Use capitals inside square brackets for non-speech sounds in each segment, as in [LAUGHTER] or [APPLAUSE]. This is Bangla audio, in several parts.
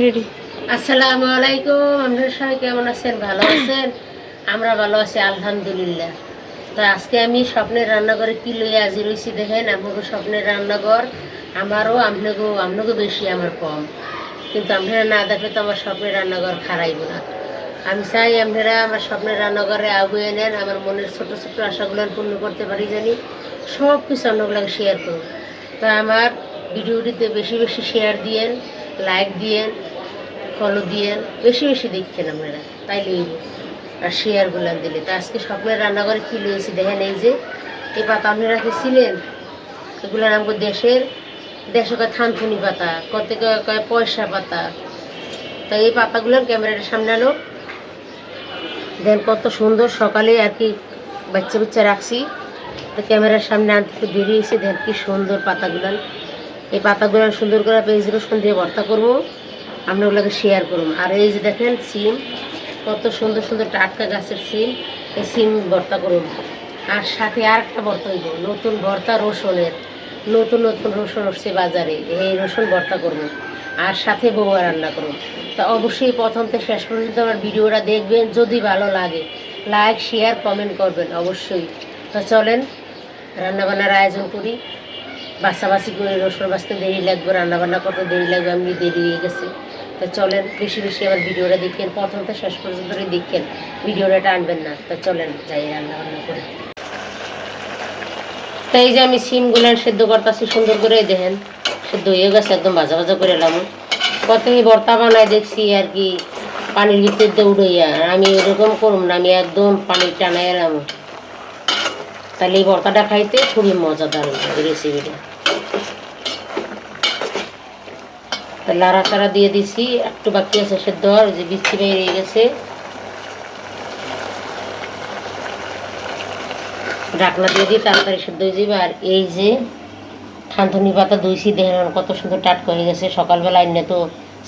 রেডি আসসালামু আলাইকুম, আপনারা সবাই কেমন আছেন? ভালো আছেন? আমরা ভালো আছি, আলহামদুলিল্লাহ। তো আজকে আমি স্বপ্নের রান্নাঘরে কি লইয়া আজি রয়েছি দেখেন আপনাকে স্বপ্নের রান্নাঘর আমারও আপনাকেও আপনাকেও বেশি, আমার কম। কিন্তু আপনারা না দেখলে তো আমার স্বপ্নের রান্নাঘর খারাইব না। আমি চাই আপনারা আমার স্বপ্নের রান্নাঘরে আগুয়ে নেন, আমার মনের ছোট ছোট আশাগুলো পূর্ণ করতে পারি জানি সব কিছু অন্যগুলোকে শেয়ার করুন তো আমার ভিডিওটিতে বেশি বেশি শেয়ার দিয়েন লাইক দিয়েন ফলো দিয়েন, বেশি বেশি দেখছেন আপনারা লইব আর শেয়ারগুলো দিলে। তো আজকে স্বপ্নের রান্নাঘরে কী লইয়েছি দেখেন এই যে এই পাতা আপনারা কি ছিলেন এগুলো আমাকে দেশের, দেশে কয় থানথুনি পাতা, কত কয় পয়সা পাতা। তো এই পাতাগুলোর ক্যামেরাটা সামনে আনো। দেন কত সুন্দর সকালে আর কি বাচ্চা বাচ্চা রাখছি। তো ক্যামেরার সামনে আনতে বেরিয়েছি দেন কি সুন্দর পাতাগুলো। এই পাতাগুলো সুন্দর করে পেঁয়াজ রসুন দিয়ে ভর্তা করব। আমরা ওগুলোকে শেয়ার করব। আর এই যে দেখেন সিম, কত সুন্দর সুন্দর টাটকা গাছের সিম, এই সিম ভর্তা করুন আর সাথে আর একটা ভর্তা হইব, নতুন ভর্তা রসুনের, নতুন নতুন রসুন উঠছে বাজারে, এই রসুন ভর্তা করব। আর সাথে বউয়া রান্না করুন তা অবশ্যই প্রথম থেকে শেষ পর্যন্ত আমার ভিডিওটা দেখবেন, যদি ভালো লাগে লাইক শেয়ার কমেন্ট করবেন অবশ্যই। তো চলেন, রান্নাবান্নার আয়োজন করি। বাছাবাছি করে রসুন বাছতে দেরি লাগবে, রান্নাবান্না করতে দেরি লাগবে, আমি দেরি হয়ে গেছে। তো চলেন, বেশি বেশি আমার ভিডিওটা দেখেন, প্রথম থেকে শেষ পর্যন্ত দেখেন, ভিডিওটা টানবেন না। তো চলেন, যাই রান্নাবান্না করে। তো এই যে আমি সিমগুলো সেদ্ধ করতেছি, সুন্দর করে দেখেন, সেদ্ধ হয়ে গেছে, একদম ভাজা ভাজা করে এলাম। এই ভর্তা বানায় দেখছি আর কি, পানির ভিতর আর আমি এরকম করুন না, আমি একদম পানি টানাই এলাম। তাহলে এই ভর্তাটা খাইতে খুবই মজাদার রেসিপিটা তা লাড়া চাড়া দিয়ে দিছি, একটু বাকি আছে সেদ্ধ ওই যে বিচ্ছি বেরিয়ে গেছে। ঢাকনা দিয়ে দিয়ে তাড়াতাড়ি সেদ্ধ হয়ে যাবে, আর এই যে থানথনি পাতা ধুইছি, দেখেন কত সুন্দর টাটকা হয়ে গেছে। সকালবেলা এনে তো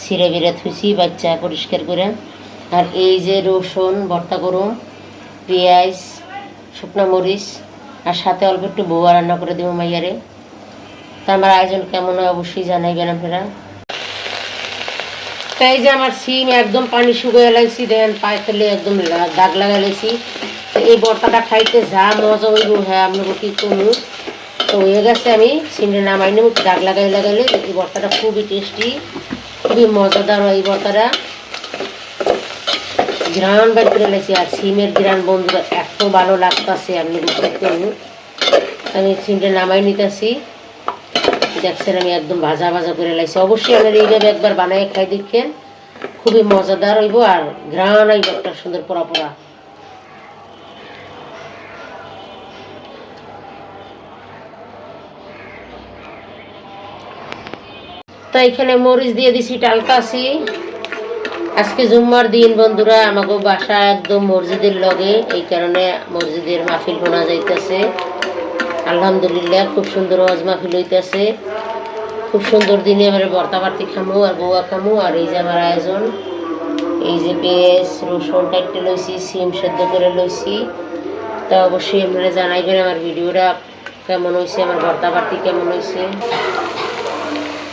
ছিঁড়ে বিড়ে থুইছি, বাচ্চা পরিষ্কার করে। আর এই যে রসুন, ভর্তা করুন পেঁয়াজ, শুকনা মরিচ, আর সাথে অল্প একটু বউয়া রান্না করে দেবো মাইয়ারে। তা আমার আয়োজন কেমন হয় অবশ্যই জানাইবেন আপনারা। তাই যে আমার সিম একদম পানি শুকিয়ে লাইছি, দেন পায়ে ফেলে একদম দাগ লাগাই লাইছি। তো এই বর্তাটা খাইতে যা মজা হইব হ্যাঁ আপনাকে কি করব তো হয়ে গেছে আমি সিমটা নামাই নেব দাগ লাগাই লাগাইলে এই বর্তাটা খুবই টেস্টি খুবই মজাদার হয় এই বর্তাটা। গ্রান বাইর করে লাইছি, আর সিমের গ্রান বন্ধুরা, এত ভালো লাগতাছে, আপনি বুঝতে আমি সিমটা নামাই নিতেছি। দেখছেন আমি একদম ভাজা ভাজা করে লাইছি। অবশ্যই আপনার এইভাবে একবার বানাই খাই দেখেন খুবই মজাদার হইব আর ঘ্রাণ হইব একটা সুন্দর পোড়া পোড়া তো এখানে মরিচ দিয়ে দিছি টালকাছি আজকে জুম্মার দিন বন্ধুরা আমাকে বাসা একদম মসজিদের লগে, এই কারণে মসজিদের মাহফিল শোনা যাইতেছে। আলহামদুলিল্লাহ, খুব সুন্দর ওয়াজ মাহফিল হইতেছে। খুব সুন্দর দিনে আমার বর্তা বাড়তি খামু আর বউয়া খামু আর এই যে আমার আয়োজন, এই যে পেঁয়াজ, রসুন টাইটে লইছি, সিম সেদ্ধ করে লইছি। তা অবশ্যই আপনারা জানাইবেন আমার ভিডিওটা কেমন হয়েছে আমার ভর্তা বাড়তি কেমন হয়েছে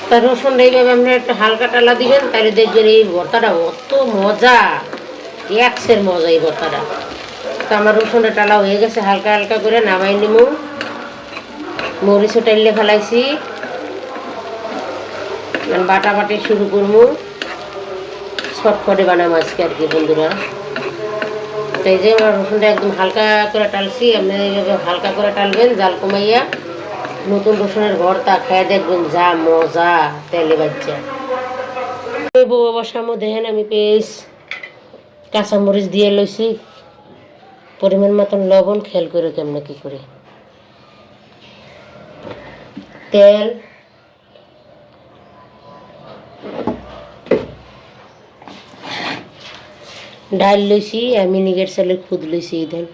তা রসুন এইভাবে আপনারা একটু হালকা টালা দিবেন, তাহলে দেখবেন এই ভর্তাটা অত মজা একসের মজা এই ভর্তাটা। তো আমার রসুনটা টালা হয়ে গেছে, হালকা হালকা করে নামাই নিমু। মরিচও টাইলে ফেলাইছি। বাটা বাটি শুরু করব। ছটফটে বানাবো আজকে আর কি বন্ধুরা। তাই যে আমার রসুনটা একদম হালকা করে টালছি, আপনি এইভাবে হালকা করে টালবেন, জাল কমাইয়া নতুন রসুনের ভর্তা খেয়ে দেখবেন যা মজা, তেলে বাচ্চা বউ বসামো দেখেন আমি পেঁয়াজ, কাঁচামরিচ দিয়ে লইছি। পরিমাণ মতন লবণ, খেয়াল করে কেমন কি করে। তেল ডাল লইছি, আর মিনিগেট চালের খুদ লইছি দেন।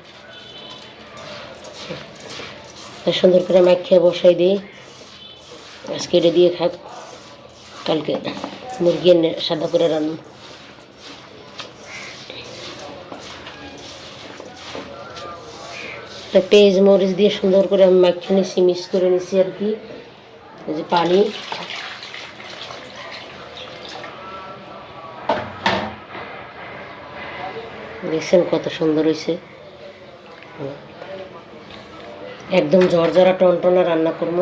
সুন্দর করে মাখিয়ে বসাই দিই। আজকে এটা দিয়ে খাক। কালকে মুরগি এনে সাদা করে রান্না। পেঁয়াজ মরিচ দিয়ে সুন্দর করে আমি মাখিয়ে নিচ্ছি মিক্স করে নিচ্ছি আর কি। যে পানি। দেখছেন কত সুন্দর হয়েছে একদম ঝরঝরা টনটনা রান্না করব।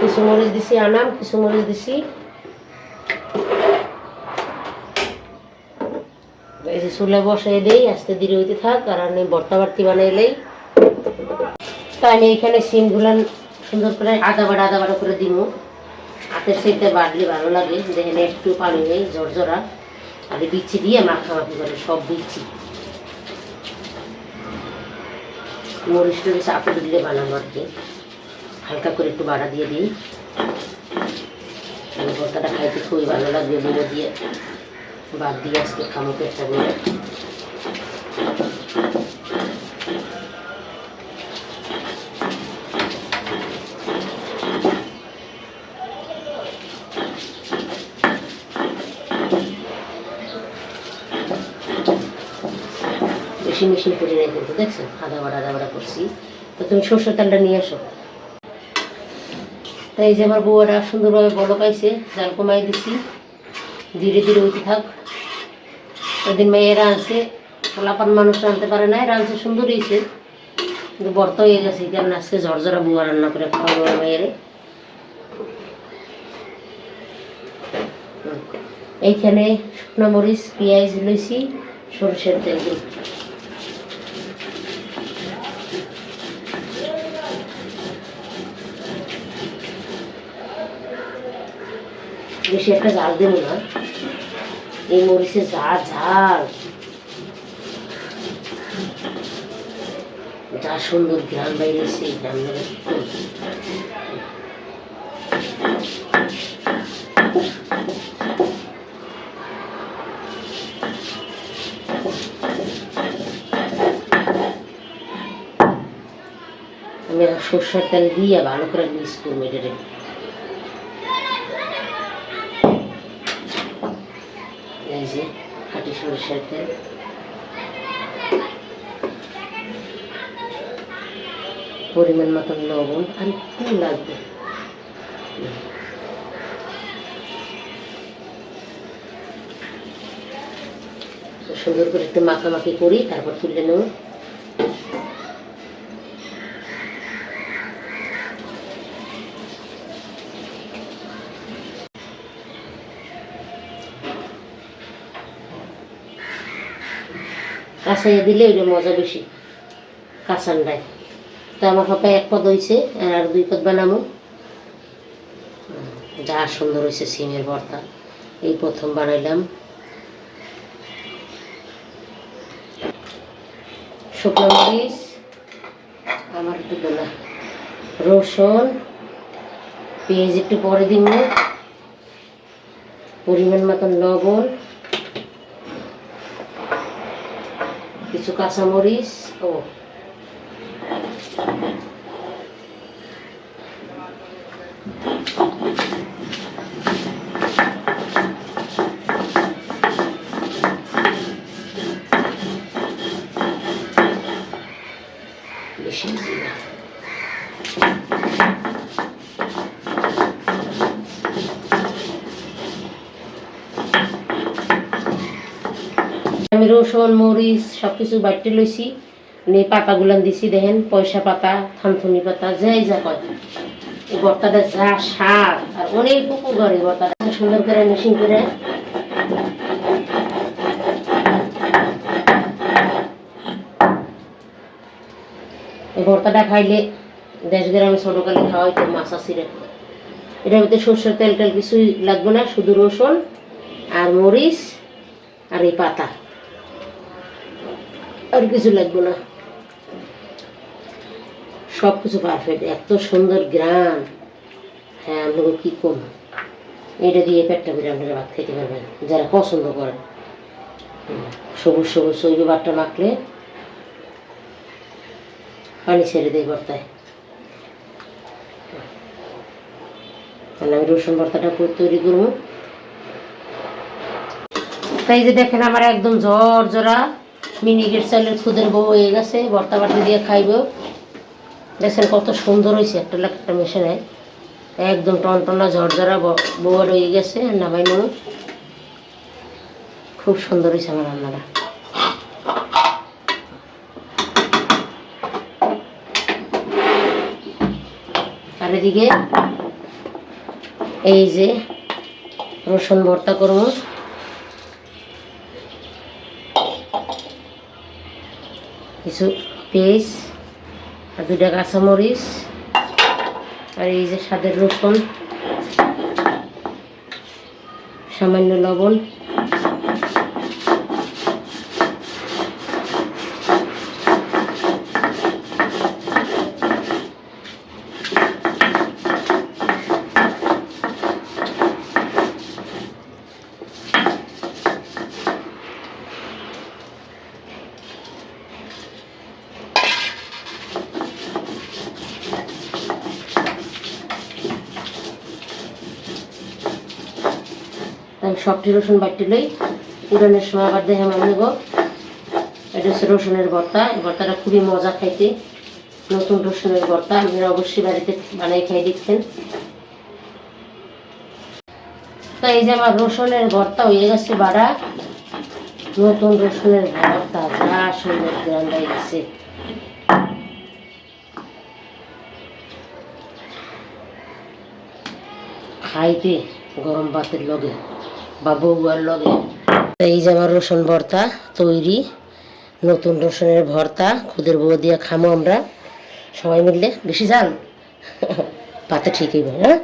কিছু মরিচ দিছি, আনাম, কিছু মরিচ দিছি। এই যে চুলে বসাই আস্তে ধীরে হইতে থাক, আর আমি ভর্তা বাড়তি বানাইলেই তা আমি এখানে সিমগুলো সুন্দর করে আদা বাড়া আদা বাড়া করে দিব হাতের সেটা বাড়লে ভালো লাগে, দেখেন একটু পানি নেই, ঝরঝরা। আর বিচ্ছি দিয়ে মাখামাখি করে? সব বিচ্ছি মরিচ টরিচ আপেল দিলে বানাবো আর কি হালকা করে একটু বাড়া দিয়ে দিই। এই ভর্তাটা খাইতে খুবই ভালো লাগবে বুড়ো দিয়ে। বাদ দিয়ে আজকে খামো পেটটা বলে বেশি মেশিন করে নেই কিন্তু দেখছেন আদা বাড়া আদা বাড়া করছি। তো তুমি সর্ষের তেলটা নিয়ে আসো তাই যে আমার বউরা সুন্দরভাবে বড় পাইছে, জাল কমাই দিছি। ধীরে ধীরে উঠে থাক। ওদিন মেয়েরা আনছে পোলাপান মানুষ আনতে পারে নাই, রাঁধছে সুন্দর হয়েছে কিন্তু বর্ত হয়ে গেছে কারণে আজকে ঝরঝরা বুয়া রান্না করে খাওয়াবো আমার মেয়েরে। এইখানে শুকনো মরিচ, পেঁয়াজ লইছি, সরষের তেল দিই বেশি একটা জাল দেবো না। এই মরিচে যা ঝাল যা সুন্দর গ্রাম বাইরেছে এই গ্রাম আমি সর্ষের তেল দিয়ে ভালো করে মিক্স করব এটা এই খাটি তেল। পরিমাণ মতন লবণ আর একটু লাগবে। সুন্দর করে একটু মাখামাখি করি, তারপর তুলে নেব। কাঁচাইয়া দিলে ওইটা মজা বেশি কাঁচানটায় তো আমার পাপা এক পদ হয়েছে আর দুই পদ বানাবো যা সুন্দর হয়েছে সিমের ভর্তা, এই প্রথম বানাইলাম। শুকনো মরিচ, আমার একটু গোলা। রসুন, পেঁয়াজ একটু পরে দিব পরিমাণ মতন লবণ কিছু কাঁচামরিচ ও বেশি জিরা আমি রসুন মরিচ সব কিছু বাড়তে লইছি নিয়ে পাতাগুলান দিছি, দেখেন, পয়সা পাতা, থানথুনি পাতা, যাই যা কয়। এই যা স্বাদ আর অনেক পুকুর ঘরে বর্তাটা সুন্দর করে মেশিন করে। এই ভর্তাটা খাইলে দেশ গ্রামে ছোটোকালে খাওয়াই তো মাছ আসিরে এটার মধ্যে সর্ষের তেল টেল কিছুই লাগবে না, শুধু রসুন আর মরিচ আর এই পাতা। আর কিছু লাগবে না। সব কিছু পারফেক্ট এত সুন্দর গ্রাম হ্যাঁ আপনাকে কী করব? এটা দিয়ে পেটটা করে আপনারা ভাত খেতে পারবেন, যারা পছন্দ করেন। সবুজ সবুজ সৈব ভাতটা মাখলে পানি ছেড়ে দেয় ভর্তায় তাহলে আমি রসুন ভর্তাটা তৈরি করব। তাই যে দেখেন আমার একদম জরা। মিনিকেট চালের খুদের বউ হয়ে গেছে, ভর্তা বাটি দিয়ে খাইব। দেখছেন কত সুন্দর হয়েছে একটা একটা মেশিনে। একদম টনটনা ঝরঝরা বউয়া রয়ে গেছে নামাই নেব খুব সুন্দর হয়েছে আমার রান্নাটা। আর এদিকে এই যে রসুন ভর্তা করব। কিছু পেঁয়াজ আর দুইটা কাঁচামরিচ আর এই যে স্বাদের রসুন সামান্য লবণ আমি সবটি রসুন বাটি লই উড়ানের সময় আবার দেখে আমি নেব। এটা হচ্ছে রসুনের ভর্তা। এই ভর্তাটা খুবই মজা খাইতে। নতুন রসুনের ভর্তা। আপনারা অবশ্যই বাড়িতে বানাই খাই দেখছেন। তো এই যে আমার রসুনের ভর্তা হয়ে গেছে বাড়া। নতুন রসুনের ভর্তা। যা সুন্দর গ্রান্ড হয়ে গেছে খাইতে গরম ভাতের লগে। বা বউয়ার লগে। এই যে আমার রসুন ভর্তা তৈরি, নতুন রসুনের ভর্তা, খুদের বউ দিয়ে খামো আমরা। সবাই মিললে বেশি যান [LAUGHS] পাতে ঠিকই হ্যাঁ?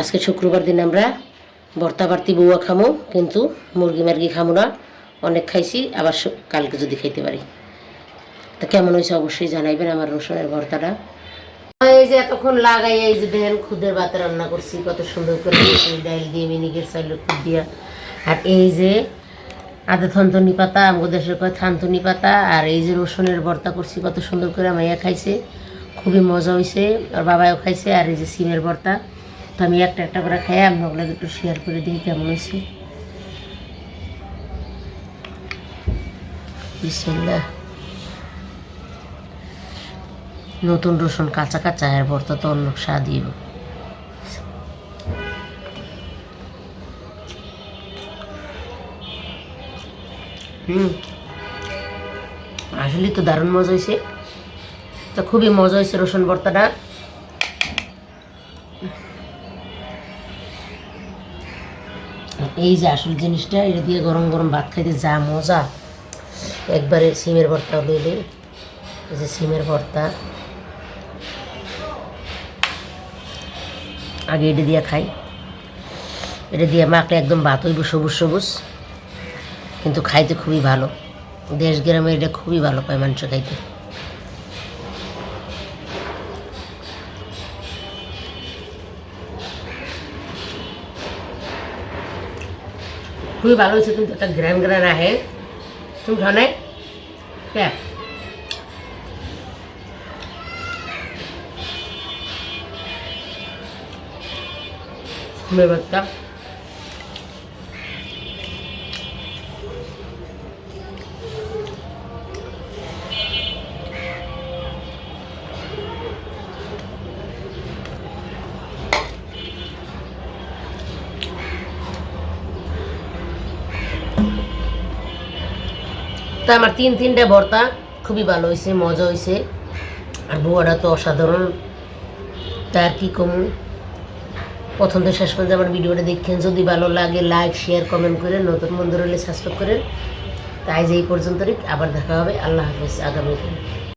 আজকে শুক্রবার দিন আমরা ভর্তা বাড়তি বউয়া খামো, কিন্তু মুরগি মার্গি খামো না। অনেক খাইছি, আবার কালকে যদি খাইতে পারি। তা কেমন হয়েছে অবশ্যই জানাইবেন আমার রসুনের ভর্তাটা। এই যে এতক্ষণ লাগাই এই যে দেখেন খুদের ভাত রান্না করছি, কত সুন্দর করে এই ডাল দিয়ে মিনিকের চাইলে খুদ দিয়া। আর এই যে আদা থন্তনি পাতা আমাদের দেশের কয় থানতনি পাতা, আর এই যে রসুনের ভর্তা করছি, কত সুন্দর করে মাইয়া খাইছে। খুবই মজা হয়েছে আর বাবাও খাইছে, আর এই যে সিমের ভর্তা তো আমি একটা একটা করে খাই আপনাগুলো একটু শেয়ার করে দিই, কেমন হয়েছে বিসমিল্লাহ। নতুন রসুন কাঁচা কাঁচা এর ভর্তা তো অন্য স্বাদই হুম। আসলে তো দারুণ মজা হয়েছে। তো খুবই মজা হয়েছে রসুন ভর্তাটা। এই যে আসল জিনিসটা, এটা দিয়ে গরম গরম ভাত খাইতে যা মজা। একবারে সিমের ভর্তা লইলে এই যে সিমের ভর্তা। আগে এটা দিয়ে খাই। এটা দিয়ে মাখলে একদম ভাত হইব সবুজ সবুজ, কিন্তু খাইতে খুবই ভালো। দেশ গ্রামে এটা খুবই ভালো পায় মাংস খাইতে। খুবই ভালো হয়েছে কিন্তু একটা গ্রান গ্রান আহে। তুমি জানে কে মেবারটা তা আমার তিন তিনটা ভর্তা, খুবই ভালো হয়েছে মজা হয়েছে আর বুয়াটা তো অসাধারণ, তার কি কম? থেকে শেষ পর্যন্ত আমার ভিডিওটা দেখছেন। যদি ভালো লাগে লাইক শেয়ার কমেন্ট করেন নতুন বন্ধু হলে সাবস্ক্রাইব করেন তাই যে এই পর্যন্তই। আবার দেখা হবে। আল্লাহ হাফিজ। আগামী